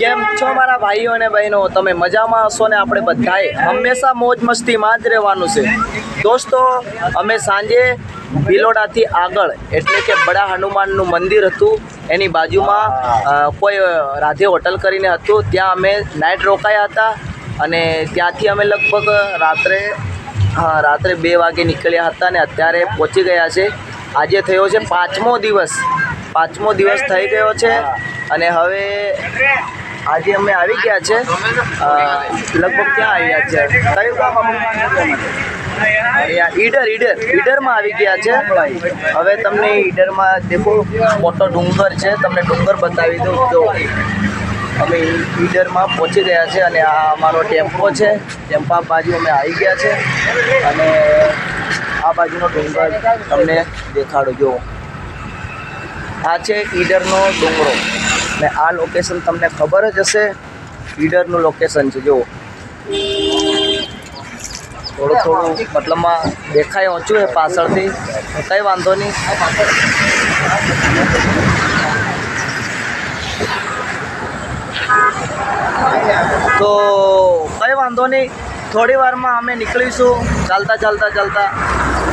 કેમ છો મારા ભાઈઓ અને બહેનો? તમે મજામાં હશો ને આપણે બધાએ? હંમેશા મોજ મસ્તીમાં જ રહેવાનું છે. દોસ્તો, અમે સાંજે ભિલોડાથી આગળ, એટલે કે બડા હનુમાનનું મંદિર હતું. એની બાજુમાં કોઈ રાધે હોટલ કરીને હતું. ત્યાં અમે નાઇટ રોકાયા હતા અને ત્યાંથી અમે લગભગ રાત્રે રાત્રે બે વાગે નીકળ્યા હતા અને અત્યારે પહોંચી ગયા છે. આજે થયો છે પાંચમો દિવસ. પાંચમો દિવસ થઈ ગયો છે અને હવે આજે અમે આવી ગયા છે લગભગ ક્યાં આવ્યા છે? કયું ગામ ઈડર ઈડર, ઈડરમાં આવી ગયા છે. હવે તમને ઈડરમાં દેખો, મોટો ડુંગર છે. તમને ડુંગર બતાવી દઉં તો અમે ઈડરમાં પહોંચી ગયા છે અને આ અમારો ટેમ્પો છે. ટેમ્પા બાજુ અમે આવી ગયા છે. અને આ બાજુનો ડુંગર તમને દેખાડો જો આ છે ઈડરનો ડુંગરો. ને આ લોકેશન તમને ખબર જ હશે, ઈડરનું લોકેશન છે જો થોડું થોડું મતલબમાં દેખાય ઊંચું છે પાછળથી, કંઈ વાંધો નહીં. તો કંઈ વાંધો નહીં. થોડી વારમાં અમે નીકળીશું. ચાલતા ચાલતા ચાલતા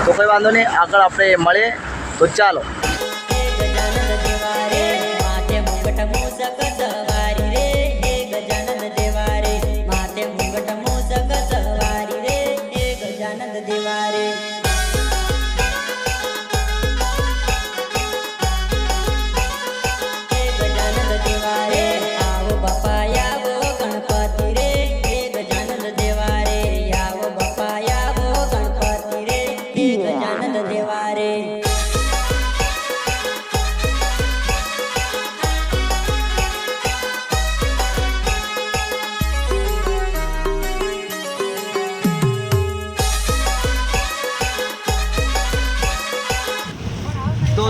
તો કંઈ વાંધો નહીં આગળ આપણે મળીએ. તો ચાલો.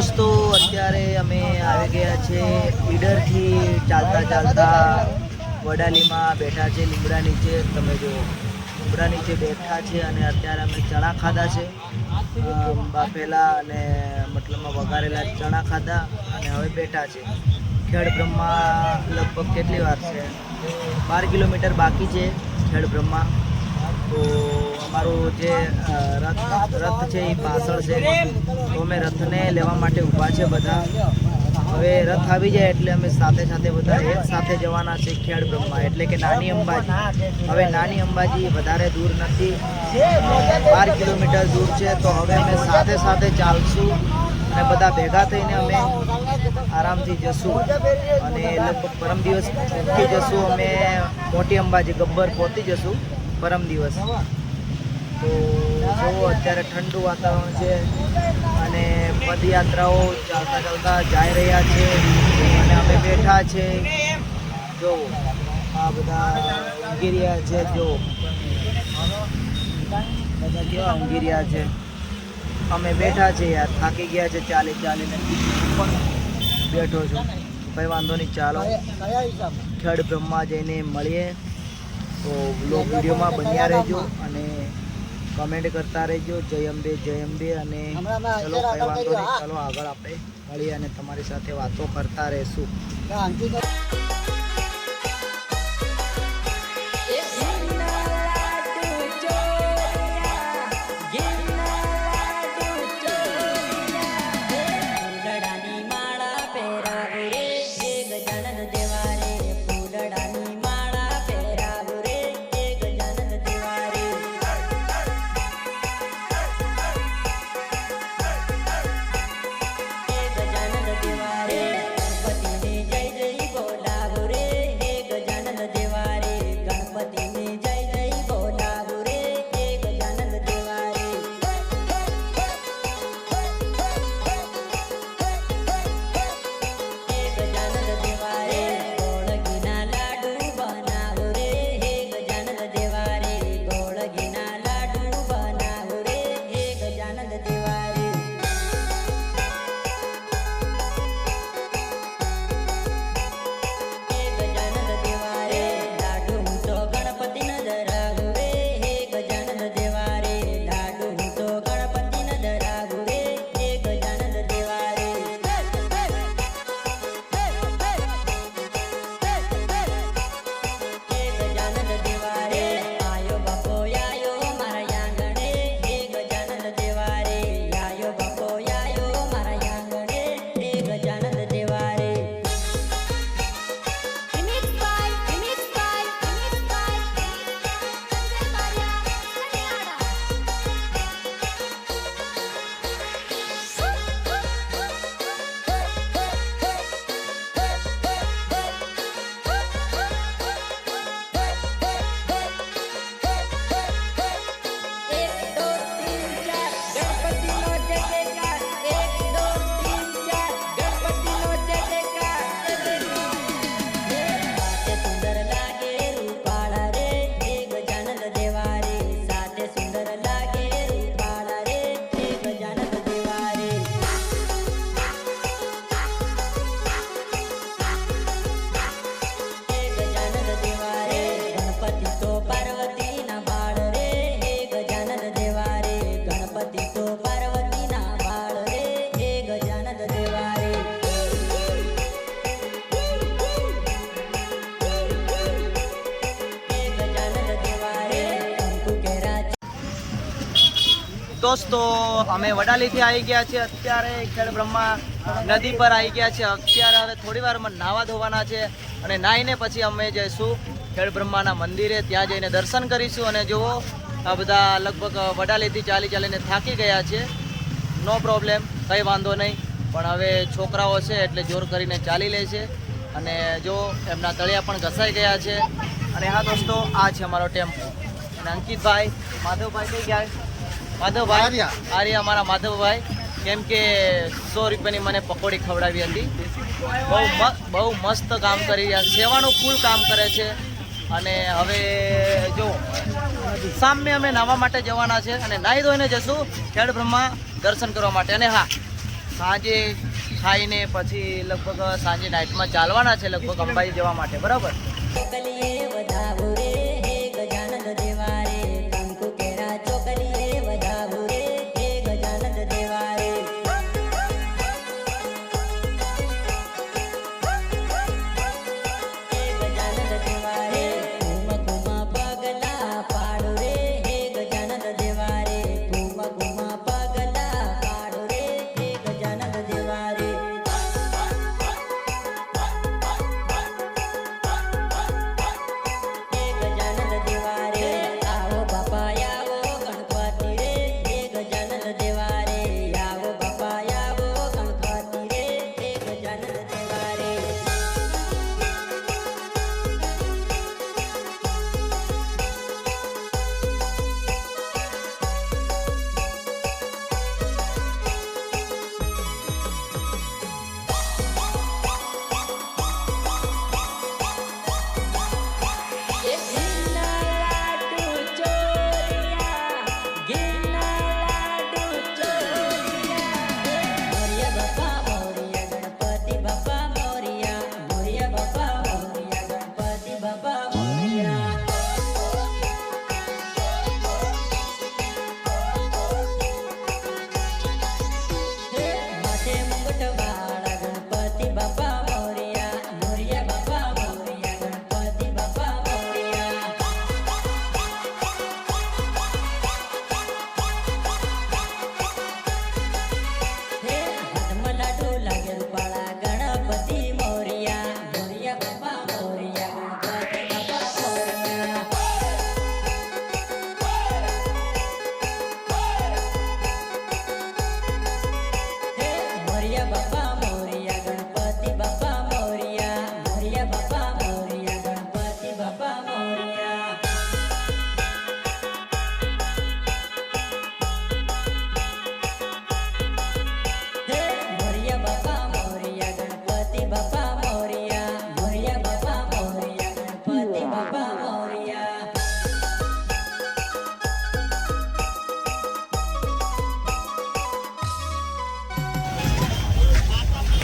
દોસ્તો અત્યારે અમે આવી ગયા છે ઈડરથી ચાલતા ચાલતા વડાલીમાં બેઠા છે લીમડા નીચે. તમે જો લીમડા નીચે બેઠા છે અને અત્યારે અમે ચણા ખાધા છે. બાફેલા અને મતલબમાં વઘારેલા ચણા ખાધા અને હવે બેઠા છે. ખેડ બ્રહ્મા લગભગ કેટલી વાર છે? બાર કિલોમીટર બાકી છે ખેડ બ્રહ્મા. તો અમારું જે રથ રથ છે એ પાછળ છે. તો અમે રથને લેવા માટે ઊભા છે બધા. હવે રથ આવી જાય એટલે અમે સાથે સાથે બધા એક સાથે જવાના છે ખેડ બ્રહ્મા. એટલે કે નાની અંબાજી. હવે નાની અંબાજી વધારે દૂર નથી. બાર કિલોમીટર દૂર છે. તો હવે અમે સાથે સાથે ચાલશું અને બધા ભેગા થઈને અમે આરામથી જશું. અને લગભગ પરમ દિવસ પહોંચી જશું. અમે મોટી અંબાજી ગબ્બર પહોંચી જશું. પરમ દિવસ. તો જુઓ અત્યારે ઠંડુ વાતાવરણ છે અને પદયાત્રાઓ ચાલતા ચાલતા જઈ રહ્યા છે અને અમે બેઠા છે, જો આ બધા ઊંઘી રહ્યા છે, જો બધા કેવા ઊંઘી રહ્યા છે, અમે બેઠા છે યાર, થાકી ગયા છે, ચાલી ચાલીને બેઠો છું, કંઈ વાંધો નહીં, ચાલો. ખેડ બ્રહ્મા જઈને મળીએ, તો બ્લોગ વિડીયોમાં બન્યા રહેજો અને કમેન્ટ કરતા રહેજો. જય અંબે જય અંબે અને ચલો કઈ વાંધો નહીં. ચાલો આગળ આપણે મળીએ અને તમારી સાથે વાતો કરતા રહેશું. દોસ્તો, અમે વડાલીથી આવી ગયા છે અત્યારે ખેડ બ્રહ્મા નદી પર આવી ગયા છે અત્યારે હવે થોડી વારમાં નાવા ધોવાના છે અને નાહીને પછી અમે જઈશું ખેડ બ્રહ્માના મંદિરે. ત્યાં જઈને દર્શન કરીશું અને જુઓ, આ બધા લગભગ વડાલીથી ચાલી ચાલીને થાકી ગયા છે. નો પ્રોબ્લેમ, કંઈ વાંધો નહીં. પણ હવે છોકરાઓ છે એટલે જોર કરીને ચાલી લે છે. અને જો એમના તળિયા પણ ઘસાઈ ગયા છે. અને હા દોસ્તો, આ છે અમારો ટેમ્પો. અને અંકિતભાઈ, માધવભાઈ કઈ ગયા? માધવભાઈ આ રહ્યા અમારા માધવભાઈ. કેમ કે સો રૂપિયાની મને પકોડી ખવડાવી હતી. બહુ મ- બહુ મસ્ત કામ કરી રહ્યા સેવાનું ફૂલ કામ કરે છે. અને હવે જો સામે અમે નાહવા માટે જવાના છે અને નાહી ધોઈને જશું ખેડ બ્રહ્મા દર્શન કરવા માટે. અને હા સાંજે ખાઈને પછી લગભગ સાંજે નાઇટમાં ચાલવાના છે લગભગ અંબાજી જવા માટે. બરાબર? Марья Баба.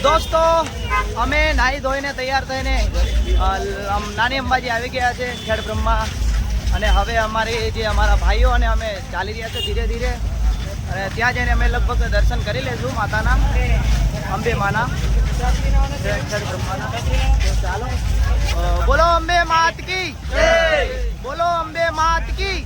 દોસ્તો, અમે નાહી ધોઈને તૈયાર થઈને નાની અંબાજી આવી ગયા છે ખેડ બ્રહ્મા. અને હવે અમારી જે અમારા ભાઈઓ અને અમે ચાલી રહ્યા છે ધીરે ધીરે. અને ત્યાં જઈને અમે લગભગ દર્શન કરી લઈશું માતાના અંબે માના બોલો અંબે માત કી બોલો અંબે માત કી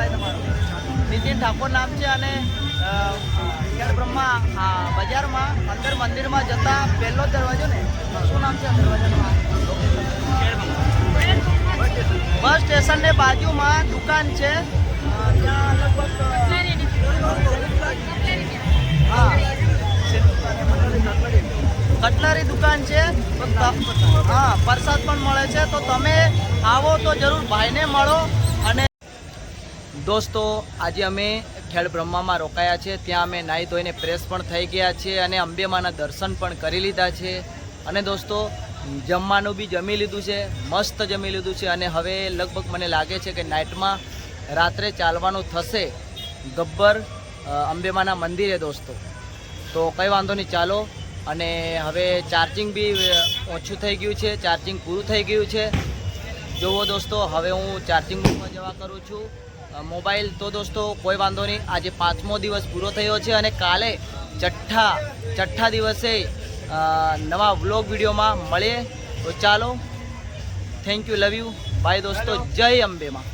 ભાઈ તમારું. નીતિન ઠાકોર નામ છે અને ખેડ બ્રહ્મા બજારમાં, અંદર મંદિરમાં જતા પહેલો દરવાજો ને, શું નામ છે દરવાજાનું? બસ સ્ટેશનની બાજુમાં દુકાન છે ત્યાં લગભગ કટલરી દુકાન છે, હા, પ્રસાદ પણ મળે છે. તો તમે આવો તો જરૂર ભાઈને મળો. દોસ્તો, આજે અમે ખેડ બ્રહ્મામાં રોકાયા છે. ત્યાં અમે નાહી ધોઈને ફ્રેશ પણ થઈ ગયા છે અને અંબેમાના દર્શન પણ કરી લીધા છે. અને દોસ્તો, જમવાનું બી જમી લીધું છે, મસ્ત જમી લીધું છે. અને હવે લગભગ મને લાગે છે કે નાઇટમાં રાત્રે ચાલવાનું થશે ગબ્બર અંબેમાના મંદિરે દોસ્તો. તો કંઈ વાંધો નહીં, ચાલો. અને હવે ચાર્જિંગ બી ઓછું થઈ ગયું છે ચાર્જિંગ પૂરું થઈ ગયું છે. જુઓ દોસ્તો, હવે હું ચાર્જિંગ રૂમમાં જવા કરું છું. મોબાઈલ તો દોસ્તો કોઈ વાંધો નહીં. આજે પાંચમો દિવસ પૂરો થયો છે અને કાલે છઠ્ઠા છઠ્ઠા દિવસે નવા વ્લોગ વિડીયોમાં મળીએ. તો ચાલો thank you love you bye દોસ્તો. જય અંબેમાં.